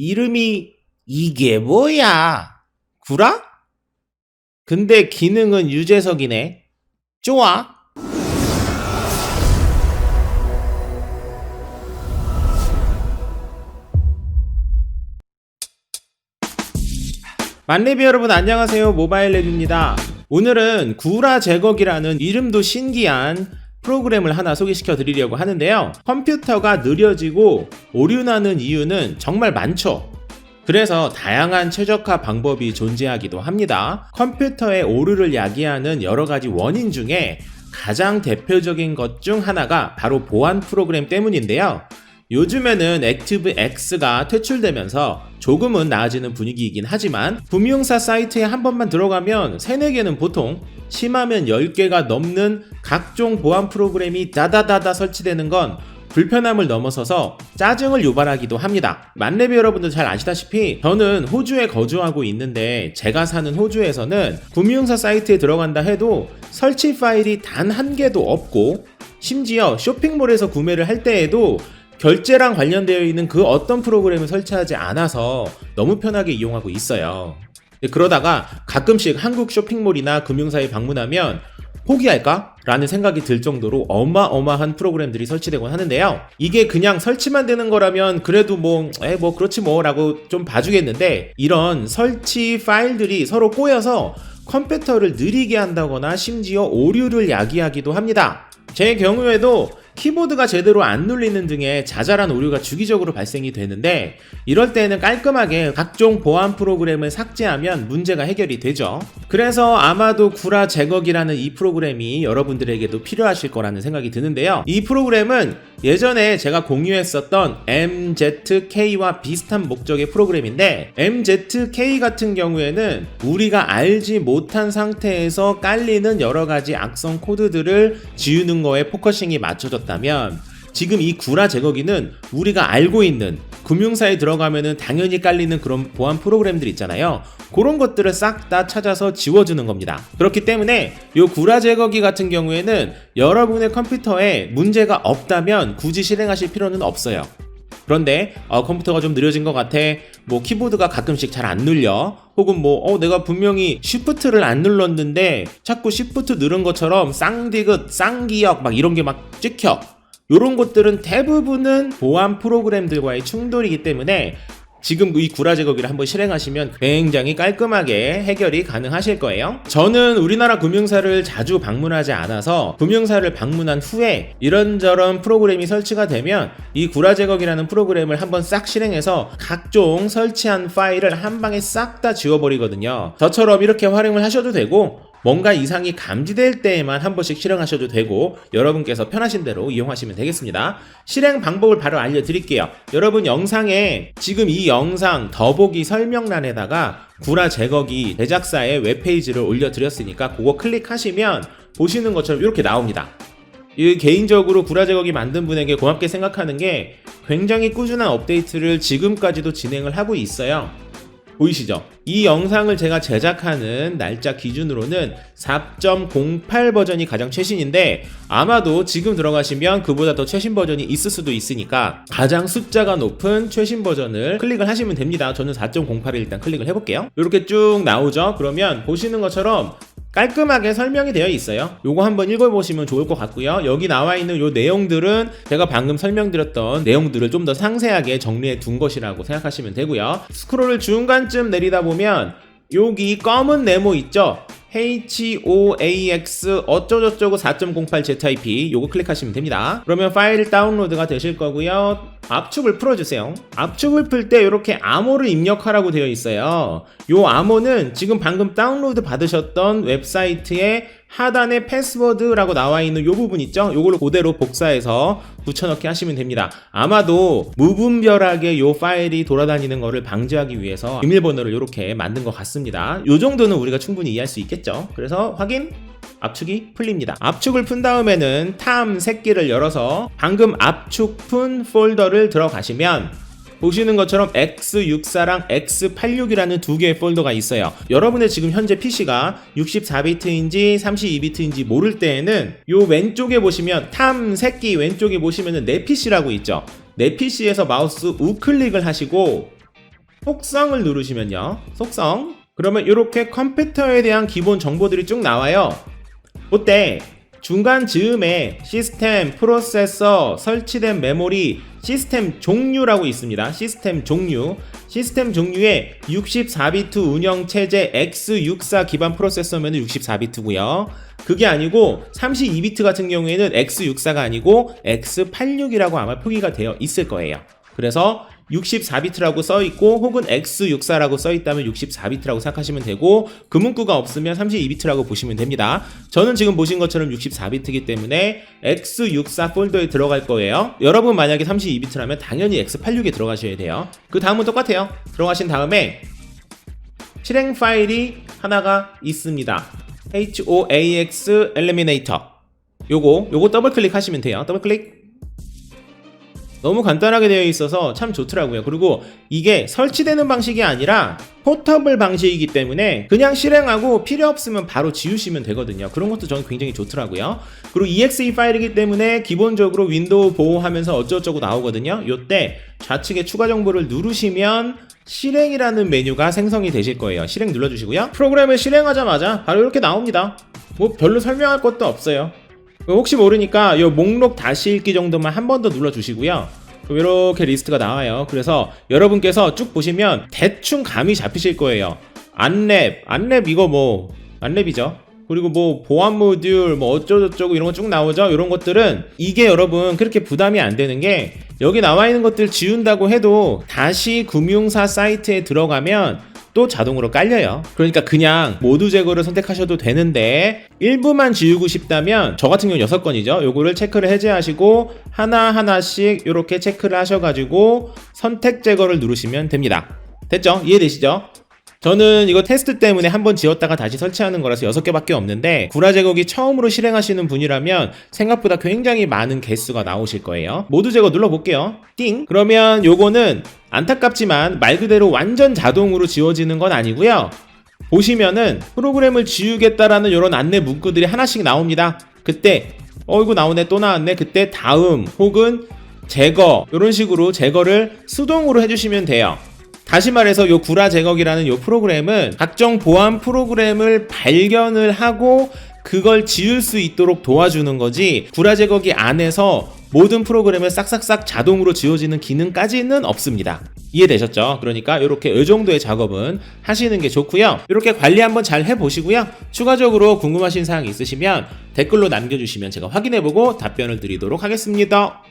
이름이 이게 뭐야? 구라? 근데 기능은 유재석이네. 좋아. 만레비 여러분 안녕하세요 모바일 랩입니다 오늘은 구라 제거기라는 이름도 신기한 프로그램을 하나 소개시켜 드리려고 하는데요. 컴퓨터가 느려지고 오류나는 이유는 정말 많죠. 그래서 다양한 최적화 방법이 존재하기도 합니다. 컴퓨터의 오류를 야기하는 여러 가지 원인 중에 가장 대표적인 것 중 하나가 바로 보안 프로그램 때문인데요. 요즘에는 액티브 X가 퇴출되면서 조금은 나아지는 분위기이긴 하지만 금융사 사이트에 한 번만 들어가면 3, 4개는 보통 심하면 10개가 넘는 각종 보안 프로그램이 다다다다 설치되는 건 불편함을 넘어서서 짜증을 유발하기도 합니다. 만레비 여러분들 잘 아시다시피 저는 호주에 거주하고 있는데 제가 사는 호주에서는 금융사 사이트에 들어간다 해도 설치 파일이 단 한 개도 없고 심지어 쇼핑몰에서 구매를 할 때에도 결제랑 관련되어 있는 그 어떤 프로그램을 설치하지 않아서 너무 편하게 이용하고 있어요. 그러다가 가끔씩 한국 쇼핑몰이나 금융사에 방문하면 포기할까? 라는 생각이 들 정도로 어마어마한 프로그램들이 설치되곤 하는데요. 이게 그냥 설치만 되는 거라면 그래도 뭐, 에, 뭐, 그렇지 뭐, 라고 좀 봐주겠는데, 이런 설치 파일들이 서로 꼬여서 컴퓨터를 느리게 한다거나 심지어 오류를 야기하기도 합니다. 제 경우에도 키보드가 제대로 안 눌리는 등의 자잘한 오류가 주기적으로 발생이 되는데 이럴 때는 깔끔하게 각종 보안 프로그램을 삭제하면 문제가 해결이 되죠. 그래서 아마도 구라 제거기라는 이 프로그램이 여러분들에게도 필요하실 거라는 생각이 드는데요. 이 프로그램은 예전에 제가 공유했었던 MZK와 비슷한 목적의 프로그램인데 MZK 같은 경우에는 우리가 알지 못한 상태에서 깔리는 여러 가지 악성 코드들을 지우는 거에 포커싱이 맞춰졌다면 지금 이 구라 제거기는 우리가 알고 있는 금융사에 들어가면은 당연히 깔리는 그런 보안 프로그램들 있잖아요. 그런 것들을 싹 다 찾아서 지워주는 겁니다. 그렇기 때문에 이 구라 제거기 같은 경우에는 여러분의 컴퓨터에 문제가 없다면 굳이 실행하실 필요는 없어요. 그런데 어, 컴퓨터가 좀 느려진 것 같아. 뭐 키보드가 가끔씩 잘 안 눌려. 혹은 뭐 어, 내가 분명히 쉬프트를 안 눌렀는데 자꾸 쉬프트 누른 것처럼 쌍디귿, 쌍기역 막 이런 게 막 찍혀. 이런 것들은 대부분은 보안 프로그램들과의 충돌이기 때문에 지금 이 구라 제거기를 한번 실행하시면 굉장히 깔끔하게 해결이 가능하실 거예요. 저는 우리나라 금융사를 자주 방문하지 않아서 금융사를 방문한 후에 이런저런 프로그램이 설치가 되면 이 구라 제거기라는 프로그램을 한번 싹 실행해서 각종 설치한 파일을 한 방에 싹 다 지워버리거든요. 저처럼 이렇게 활용을 하셔도 되고 뭔가 이상이 감지될 때에만 한 번씩 실행하셔도 되고 여러분께서 편하신 대로 이용하시면 되겠습니다. 실행 방법을 바로 알려드릴게요. 여러분 영상에 지금 이 영상 더보기 설명란에다가 구라 제거기 제작사의 웹페이지를 올려드렸으니까 그거 클릭하시면 보시는 것처럼 이렇게 나옵니다. 이 개인적으로 구라 제거기 만든 분에게 고맙게 생각하는 게 굉장히 꾸준한 업데이트를 지금까지도 진행을 하고 있어요. 보이시죠? 이 영상을 제가 제작하는 날짜 기준으로는 4.08 버전이 가장 최신인데 아마도 지금 들어가시면 그보다 더 최신 버전이 있을 수도 있으니까 가장 숫자가 높은 최신 버전을 클릭을 하시면 됩니다. 저는 4.08을 일단 클릭을 해볼게요. 이렇게 쭉 나오죠? 그러면 보시는 것처럼 깔끔하게 설명이 되어 있어요. 요거 한번 읽어보시면 좋을 것 같고요. 여기 나와 있는 요 내용들은 제가 방금 설명드렸던 내용들을 좀 더 상세하게 정리해 둔 것이라고 생각하시면 되고요. 스크롤을 중간쯤 내리다 보면 여기 검은 네모 있죠? HOAX 어쩌고저쩌고 4.08 ZIP 요거 클릭하시면 됩니다. 그러면 파일 다운로드가 되실 거고요. 압축을 풀어주세요. 압축을 풀 때 이렇게 암호를 입력하라고 되어 있어요. 요 암호는 지금 방금 다운로드 받으셨던 웹사이트의 하단에 패스워드라고 나와 있는 요 부분 있죠? 요걸로 그대로 복사해서 붙여넣기 하시면 됩니다. 아마도 무분별하게 요 파일이 돌아다니는 것을 방지하기 위해서 비밀번호를 이렇게 만든 것 같습니다. 요 정도는 우리가 충분히 이해할 수 있겠죠? 그래서 확인 압축이 풀립니다. 압축을 푼 다음에는 탐 새끼를 열어서 방금 압축 푼 폴더를 들어가시면 보시는 것처럼 X64랑 X86이라는 두 개의 폴더가 있어요. 여러분의 지금 현재 PC가 64비트인지 32비트인지 모를 때에는 요 왼쪽에 보시면 탐 새끼 왼쪽에 보시면은 내 PC라고 있죠. 내 PC에서 마우스 우클릭을 하시고 속성을 누르시면요. 속성. 그러면 이렇게 컴퓨터에 대한 기본 정보들이 쭉 나와요. 그때 중간 즈음에 시스템, 프로세서, 설치된 메모리, 시스템 종류라고 있습니다. 시스템 종류. 시스템 종류에 64비트 운영 체제 X64 기반 프로세서면 64비트고요. 그게 아니고 32비트 같은 경우에는 X64가 아니고 X86이라고 아마 표기가 되어 있을 거예요. 그래서 64비트라고 써 있고 혹은 X64라고 써 있다면 64비트라고 생각하시면 되고 그 문구가 없으면 32비트라고 보시면 됩니다. 저는 지금 보신 것처럼 64비트이기 때문에 X64 폴더에 들어갈 거예요. 여러분 만약에 32비트라면 당연히 X86에 들어가셔야 돼요. 그 다음은 똑같아요. 들어가신 다음에 실행 파일이 하나가 있습니다. HOAX Eliminator. 요거 요거 더블 클릭하시면 돼요. 더블 클릭. 너무 간단하게 되어 있어서 참 좋더라고요. 그리고 이게 설치되는 방식이 아니라 포터블 방식이기 때문에 그냥 실행하고 필요 없으면 바로 지우시면 되거든요. 그런 것도 저는 굉장히 좋더라고요. 그리고 exe 파일이기 때문에 기본적으로 윈도우 보호하면서 어쩌고저쩌고 나오거든요. 요때 좌측에 추가 정보를 누르시면 실행이라는 메뉴가 생성이 되실 거예요. 실행 눌러주시고요. 프로그램을 실행하자마자 바로 이렇게 나옵니다. 뭐 별로 설명할 것도 없어요. 혹시 모르니까 이 목록 다시 읽기 정도만 한 번 더 눌러주시고요. 이렇게 리스트가 나와요. 그래서 여러분께서 쭉 보시면 대충 감이 잡히실 거예요. 안랩, 안랩 이거 뭐 안랩이죠. 그리고 뭐 보안 모듈 뭐 어쩌고저쩌고 이런 거 쭉 나오죠. 이런 것들은 이게 여러분 그렇게 부담이 안 되는 게 여기 나와 있는 것들 지운다고 해도 다시 금융사 사이트에 들어가면 또 자동으로 깔려요. 그러니까 그냥 모두 제거를 선택하셔도 되는데 일부만 지우고 싶다면 저 같은 경우 6건이죠. 요거를 체크를 해제하시고 하나하나씩 이렇게 체크를 하셔가지고 선택 제거를 누르시면 됩니다. 됐죠? 이해되시죠? 저는 이거 테스트 때문에 한 번 지웠다가 다시 설치하는 거라서 6개밖에 없는데 구라 제거기 처음으로 실행하시는 분이라면 생각보다 굉장히 많은 개수가 나오실 거예요. 모두 제거 눌러볼게요. 띵! 그러면 요거는 안타깝지만 말 그대로 완전 자동으로 지워지는 건 아니고요. 보시면은 프로그램을 지우겠다라는 이런 안내 문구들이 하나씩 나옵니다. 그때 어 이거 나오네 또 나왔네 그때 다음 혹은 제거 이런 식으로 제거를 수동으로 해주시면 돼요. 다시 말해서 요 구라 제거기라는 요 프로그램은 각종 보안 프로그램을 발견을 하고 그걸 지울 수 있도록 도와주는 거지 구라 제거기 안에서 모든 프로그램을 싹싹싹 자동으로 지워지는 기능까지는 없습니다. 이해되셨죠? 그러니까 이렇게 이 정도의 작업은 하시는 게 좋고요. 이렇게 관리 한번 잘 해보시고요. 추가적으로 궁금하신 사항 있으시면 댓글로 남겨주시면 제가 확인해보고 답변을 드리도록 하겠습니다.